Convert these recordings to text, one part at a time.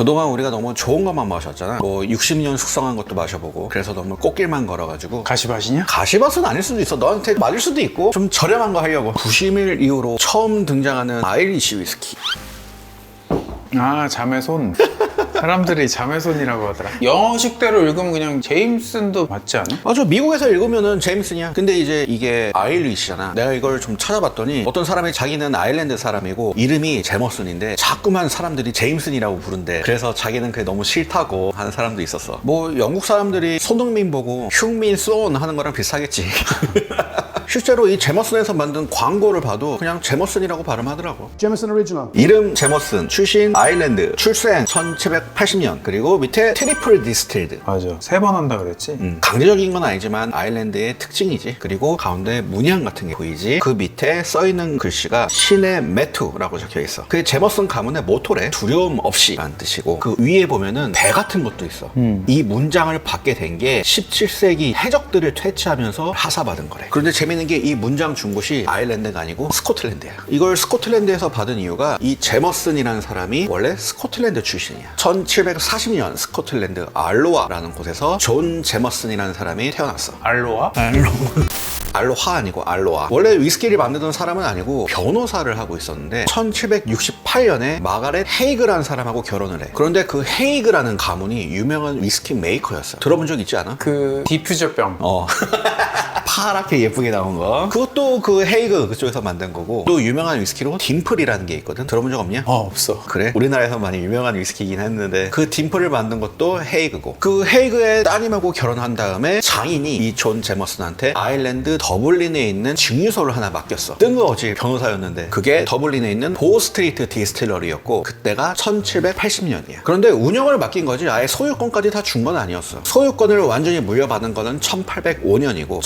그동안 우리가 너무 좋은 것만 마셨잖아. 뭐 60년 숙성한 것도 마셔보고 그래서 너무 꽃길만 걸어가지고 가시밭이냐? 가시밭은 아닐 수도 있어. 너한테 맞을 수도 있고 좀 저렴한 거 하려고. 90일 이후로 처음 등장하는 아이리시 위스키. 아 자매 손 사람들이 자매손이라고 하더라. 영어식대로 읽으면 그냥 제임슨도 맞지 않아? 맞아 미국에서 읽으면은 제임슨이야. 근데 이제 이게 아일리시잖아. 내가 이걸 좀 찾아봤더니 어떤 사람이 자기는 아일랜드 사람이고 이름이 제머슨인데 자꾸만 사람들이 제임슨이라고 부른대. 그래서 자기는 그게 너무 싫다고 하는 사람도 있었어. 뭐 영국 사람들이 손흥민 보고 흉민 쏜 하는 거랑 비슷하겠지 실제로 이 제머슨에서 만든 광고를 봐도 그냥 제머슨이라고 발음하더라고 Jameson Original. 이름 제머슨 출신 아일랜드 출생 1780년 그리고 밑에 트리플 디스틸드 맞아 세 번 한다 그랬지? 음, 강제적인 건 아니지만 아일랜드의 특징이지. 그리고 가운데 문양 같은 게 보이지. 그 밑에 써 있는 글씨가 신의 메투라고 적혀 있어. 그게 제머슨 가문의 모토래. 두려움 없이라는 뜻이고 그 위에 보면은 배 같은 것도 있어. 이 문장을 받게 된 게 17세기 해적들을 퇴치하면서 하사받은 거래. 그런데 재 밌는 게 이 문장 준 곳이 아일랜드가 아니고 스코틀랜드야. 이걸 스코틀랜드에서 받은 이유가 이 제머슨이라는 사람이 원래 스코틀랜드 출신이야. 1740년 스코틀랜드 알로아라는 곳에서 존 제머슨이라는 사람이 태어났어. 알로아? 알로하 아니고 알로아. 원래 위스키를 만드던 사람은 아니고 변호사를 하고 있었는데 1768년에 마가렛 헤이그라는 사람하고 결혼을 해. 그런데 그 헤이그라는 가문이 유명한 위스키 메이커였어. 들어본 적 있지 않아? 그 디퓨저병 어. 파랗게 예쁘게 나온 거. 그것도 그 헤이그 그쪽에서 만든 거고 또 유명한 위스키로 딤플이라는 게 있거든. 들어본 적 없냐? 어 없어 그래? 우리나라에서 많이 유명한 위스키이긴 했는데 그 딤플을 만든 것도 헤이그고 그 헤이그의 따님하고 결혼한 다음에 장인이 이 존 제머슨한테 아일랜드 더블린에 있는 증류소를 하나 맡겼어 뜬금없이 변호사였는데 그게 더블린에 있는 보스트리트 디스틸러리였고 그때가 1780년이야 그런데 운영을 맡긴 거지 아예 소유권까지 다 준 건 아니었어 소유권을 완전히 물려받은 거는 1805년이고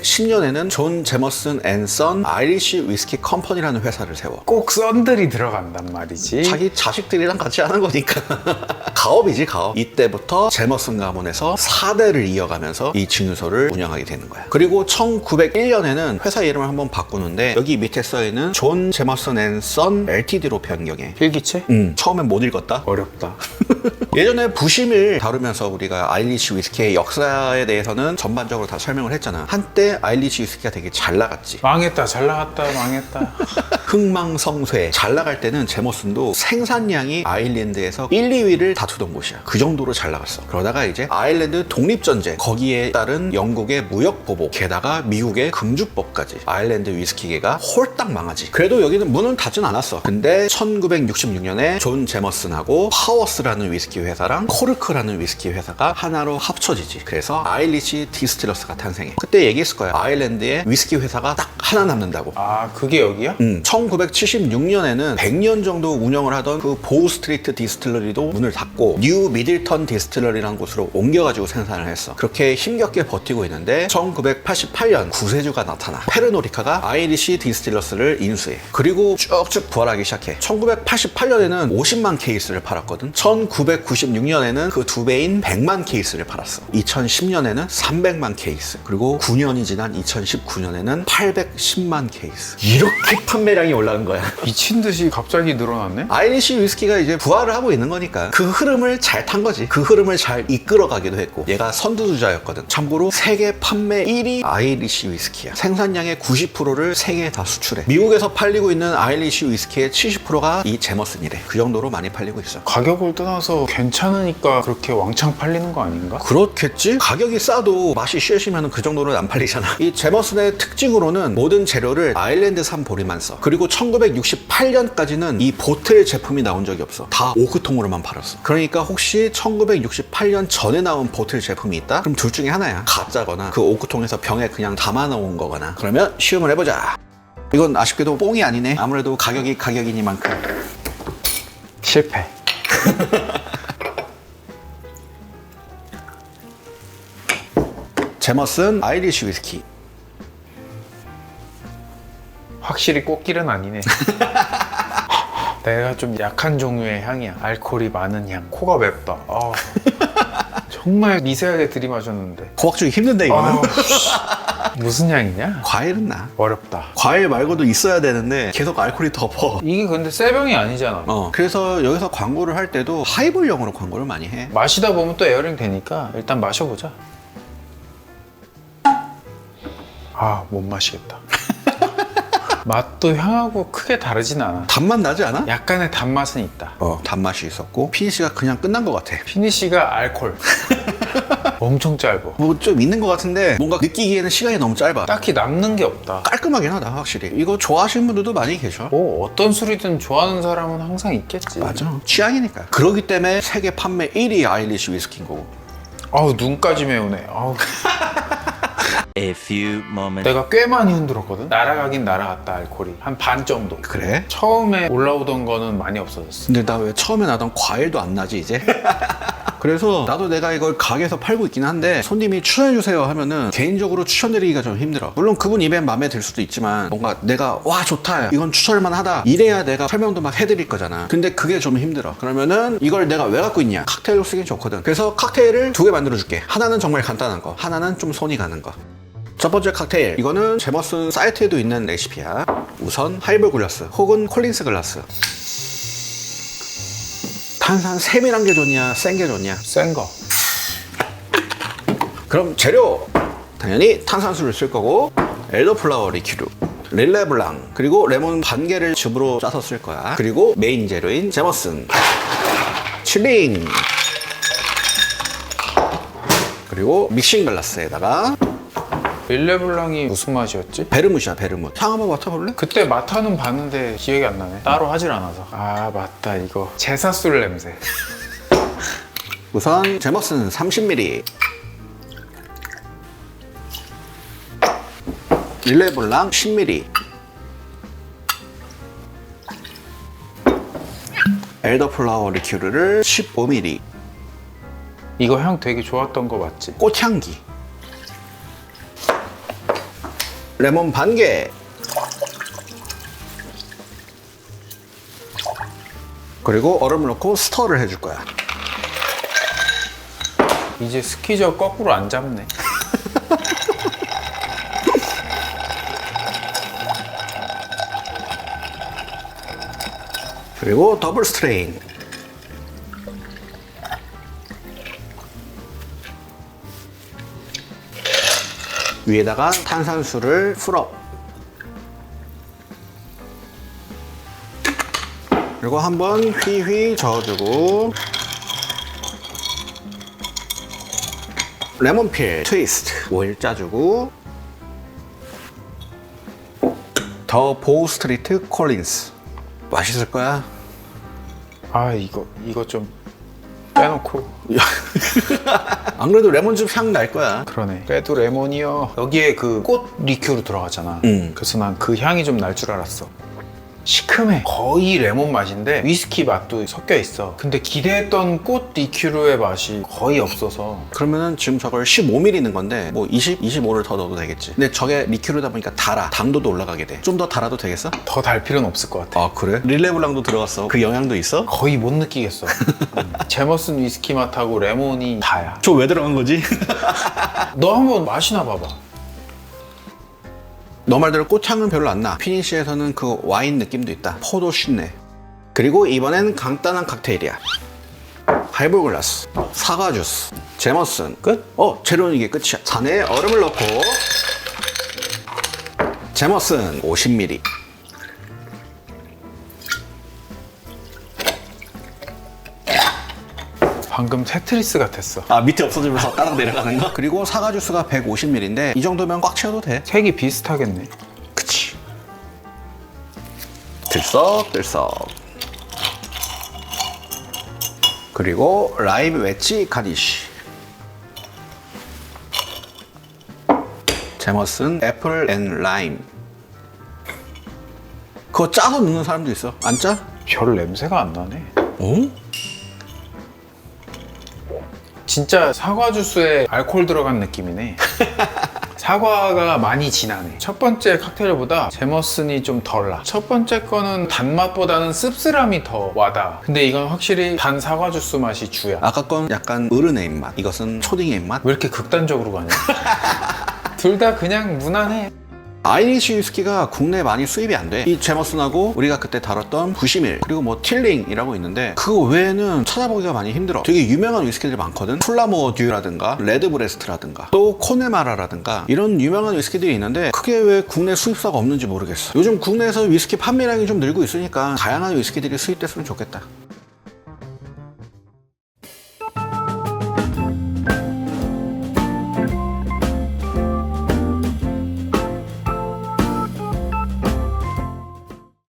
1810년에는 존 제머슨 앤선 아이리시 위스키 컴퍼니라는 회사를 세워. 꼭 썬들이 들어간단 말이지. 자기 자식들이랑 같이 하는 거니까 가업이지 가업. 이때부터 제머슨 가문에서 4대를 이어가면서 이 증류소를 운영하게 되는 거야. 그리고 1901년에는 회사 이름을 한번 바꾸는데 여기 밑에 써 있는 존 제머슨 앤선 LTD로 변경해. 필기체? 음, 처음엔 못 읽었다. 어렵다. 예전에 부심을 다루면서 우리가 아일리시 위스키의 역사에 대해서는 전반적으로 다 설명을 했잖아. 한때 아일리시 위스키가 되게 잘 나갔지. 망했다 잘 나갔다 망했다 흥망성쇠. 잘 나갈 때는 제머슨도 생산량이 아일랜드에서 1, 2위를 다투던 곳이야. 그 정도로 잘 나갔어. 그러다가 이제 아일랜드 독립전쟁. 거기에 따른 영국의 무역보복. 게다가 미국의 금주법까지. 아일랜드 위스키계가 홀딱 망하지. 그래도 여기는 문은 닫진 않았어. 근데 1966년에 존 제머슨하고 파워스라는 위스키 회사랑 코르크라는 위스키 회사가 하나로 합쳐지지. 그래서 아일리시 디스틸러스가 탄생해. 그때 얘기했을 거야. 아일랜드에 위스키 회사가 딱 하나 남는다고. 아 그게 여기야? 음, 1976년에는 100년 정도 운영을 하던 그 보우 스트리트 디스틸러리도 문을 닫고 뉴 미들턴 디스틸러리라는 곳으로 옮겨가지고 생산을 했어. 그렇게 힘겹게 버티고 있는데 1988년 구세주가 나타나 페르노리카가 아이리시 디스틸러스를 인수해. 그리고 쭉쭉 부활하기 시작해. 1988년에는 50만 케이스를 팔았거든. 1996년에는 그 두 배인 100만 케이스를 팔았어. 2010년에는 300만 케이스. 그리고 9년이 지난 2019년에는 810만 케이스. 이렇게 판매량이 올라간 거야. 미친 듯이 갑자기 늘어났네? 아이리시 위스키가 이제 부활을 하고 있는 거니까 그 흐름을 잘 탄 거지. 그 흐름을 잘 이끌어가기도 했고 얘가 선두주자였거든. 참고로 세계 판매 1위 아이리시 위스키야. 생산량의 90%를 세계에 다 수출해. 미국에서 팔리고 있는 아이리시 위스키의 70%가 이 제머슨이래. 그 정도로 많이 팔리고 있어. 가격을 떠나서 괜찮으니까 그렇게 왕창 팔리는 거 아닌가? 그렇겠지? 가격이 싸도 맛이 쉐시면 그 정도는 안 팔리잖아. 이 제머슨의 특징으로는 모든 재료를 아일랜드산 보리만 써. 그리고 1968년까지는 이 보틀 제품이 나온 적이 없어. 다 오크통으로만 팔았어. 그러니까 혹시 1968년 전에 나온 보틀 제품이 있다? 그럼 둘 중에 하나야. 가짜거나 그 오크통에서 병에 그냥 담아 놓은 거거나. 그러면 시음을 해보자. 이건 아쉽게도 뽕이 아니네. 아무래도 가격이 가격이니만큼. 실패 제머슨 아이리시 위스키. 확실히 꽃길은 아니네 내가 좀 약한 종류의 향이야 알코올이 많은 향 코가 맵다 아, 정말 미세하게 들이마셨는데 고박주기 힘든데 이거는. 아, 씨. 무슨 향이냐? 과일은 나. 어렵다. 과일 말고도 있어야 되는데 계속 알코올이 덮어. 이게 근데 쇠병이 아니잖아. 어. 그래서 여기서 광고를 할 때도 하이볼용으로 광고를 많이 해. 마시다 보면 또 에어링 되니까 일단 마셔보자. 아, 못 마시겠다. 맛도 향하고 크게 다르진 않아. 단맛 나지 않아? 약간의 단맛은 있다. 어, 단맛이 있었고 피니시가 그냥 끝난 것 같아. 피니쉬가 알콜. 엄청 짧아. 뭐 좀 있는 것 같은데 뭔가 느끼기에는 시간이 너무 짧아. 딱히 남는 게 없다. 깔끔하긴 하다 확실히. 이거 좋아하시는 분들도 많이 계셔. 뭐 어떤 술이든 좋아하는 사람은 항상 있겠지. 맞아. 취향이니까. 그러기 때문에 세계 판매 1위 아일리시 위스키인 거고. 아우 눈까지 매우네. 아우. A few moments. 내가 꽤 많이 흔들었거든. 날아가긴 날아갔다 알콜이 한 반 정도. 그래? 처음에 올라오던 거는 많이 없어졌어. 근데 나 왜 처음에 나던 과일도 안 나지 이제? 그래서 나도 내가 이걸 가게에서 팔고 있긴 한데 손님이 추천해주세요 하면은 개인적으로 추천드리기가 좀 힘들어 물론 그분 입에 마음에 들 수도 있지만 뭔가 내가 와 좋다 이건 추천할만 하다 이래야 내가 설명도 막 해드릴 거잖아 근데 그게 좀 힘들어 그러면은 이걸 내가 왜 갖고 있냐 칵테일로 쓰긴 좋거든 그래서 칵테일을 두 개 만들어 줄게 하나는 정말 간단한 거 하나는 좀 손이 가는 거 첫 번째 칵테일. 이거는 제머슨 사이트에도 있는 레시피야. 우선 하이볼 글라스 혹은 콜린스 글라스. 탄산 세밀한 게 좋냐 센 게 좋냐? 센 거. 그럼 재료! 당연히 탄산수를 쓸 거고 엘더플라워 리큐르 릴레블랑 그리고 레몬 반 개를 즙으로 짜서 쓸 거야. 그리고 메인 재료인 제머슨 칠링 그리고 믹싱 글라스에다가 릴레블랑이 무슨 맛이었지? 베르무시야 베르무 향 한번 맡아볼래? 그때 마타는 봤는데 기억이 안 나네. 따로 하질 않아서. 아 맞다 이거 제사술 냄새. 우선 제머슨 30ml 릴레블랑 10ml 엘더플라워 리큐르를 15ml 이거 향 되게 좋았던 거 맞지? 꽃향기 레몬 반개. 그리고 얼음을 넣고 스터를 해줄 거야. 이제 스키저 거꾸로 안 잡네. 그리고 더블 스트레인 위에다가 탄산수를 풀어. 그리고 한번 휘휘 저어주고. 레몬필 트위스트. 오일 짜주고. 더 보우 스트리트 콜린스. 맛있을 거야. 아 이거 이거 좀 빼놓고. 안 그래도 레몬즙 향 날 거야. 그러네. 그래도 레몬이요. 여기에 그 꽃 리큐로 들어가잖아. 음. 그래서 난 그 향이 좀 날 줄 알았어. 시큼해. 거의 레몬 맛인데 위스키 맛도 섞여 있어. 근데 기대했던 꽃 리큐르의 맛이 거의 없어서 그러면은 지금 저걸 15ml 있는 건데 뭐 20, 25를 더 넣어도 되겠지. 근데 저게 리큐르다 보니까 달아. 당도도 올라가게 돼. 좀 더 달아도 되겠어? 더 달 필요는 없을 것 같아. 아 그래? 릴레블랑도 들어갔어. 그 영향도 있어? 거의 못 느끼겠어. 음. 제머슨 위스키 맛하고 레몬이 다야. 저 왜 들어간 거지? 너 한번 마시나 봐봐. 너 말대로 꽃향은 별로 안 나. 피니시에서는 그 와인 느낌도 있다. 포도 쉰내. 그리고 이번엔 간단한 칵테일이야. 하이볼 글라스, 사과 주스, 제머슨. 끝? 어, 재료는 이게 끝이야. 잔에 얼음을 넣고 제머슨 50ml. 방금 테트리스 같았어. 아 밑에 없어지면서 따라 내려가는 거? 그리고 사과 주스가 150ml인데 이 정도면 꽉 채워도 돼. 색이 비슷하겠네. 그치. 들썩들썩. 그리고 라임 웨지 가니쉬. 제머슨 애플 앤 라임. 그거 짜서 넣는 사람도 있어. 안 짜? 별 냄새가 안 나네. 어? 진짜 사과 주스에 알코올 들어간 느낌이네. 사과가 많이 진하네. 첫 번째 칵테일보다 제머슨이 좀 덜 나. 첫 번째 거는 단맛보다는 씁쓸함이 더 와다. 근데 이건 확실히 단 사과 주스 맛이 주야. 아까 건 약간 어른의 입맛. 이것은 초딩의 입맛. 왜 이렇게 극단적으로 가냐? 둘 다 그냥 무난해. 아이리시 위스키가 국내에 많이 수입이 안 돼. 이 제머슨하고 우리가 그때 다뤘던 91 그리고 뭐 틸링이라고 있는데 그거 외에는 찾아보기가 많이 힘들어. 되게 유명한 위스키들이 많거든. 플라모 듀라든가 레드브레스트라든가 또 코네마라라든가 이런 유명한 위스키들이 있는데 그게 왜 국내 수입사가 없는지 모르겠어. 요즘 국내에서 위스키 판매량이 좀 늘고 있으니까 다양한 위스키들이 수입됐으면 좋겠다.